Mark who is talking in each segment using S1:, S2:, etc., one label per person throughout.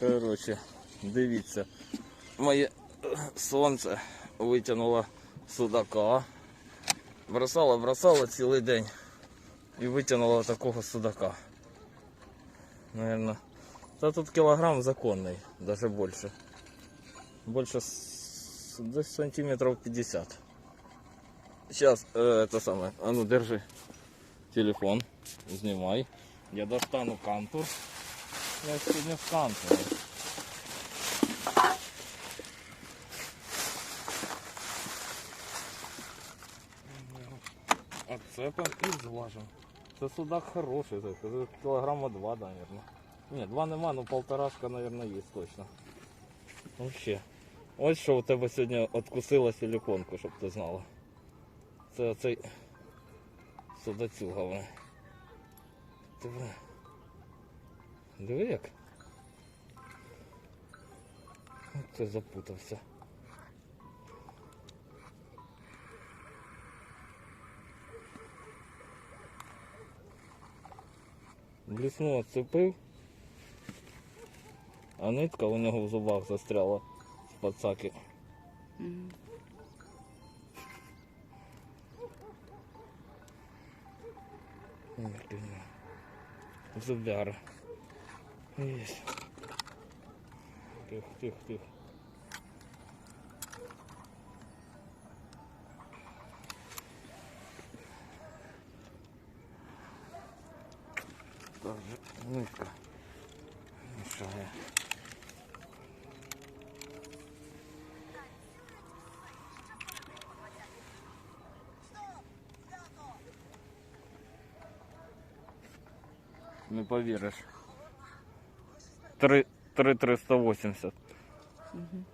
S1: Коротше, дивіться, моє сонце витягнуло судака. Бросало, бросало цілий день і витягнуло такого судака. Наверно. Та тут кілограм законний, даже більше. Більше десь сантиметрів 50. Сейчас, э, это самое, а ну держи телефон, знімай. Я достану кантур. Я сьогодні в кантурі. Отцепим і зважимо. Це судак хороший, це кілограма два, наверное. Ні, два нема, ну полторашка, наверное, є точно. Вообще. Ось що у тебе сьогодні откусила силиконку, щоб ти знала. Це оцей судацюга. вона. Диви. Як. Це запутався. Блісну отцепив, а нитка у нього в зубах застряла з пацаки. Він Зубяра. Тихо, тихо, тихо. Там же нитка мешает. Не ну, поверишь. 3, 3 380. Угу.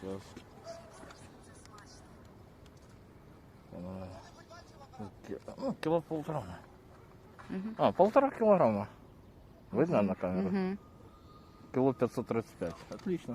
S1: Сейчас. Ну, кило полтора. Угу. А, полтора килограмма. Видно на камеру?
S2: Угу.
S1: Кило 535. Отлично.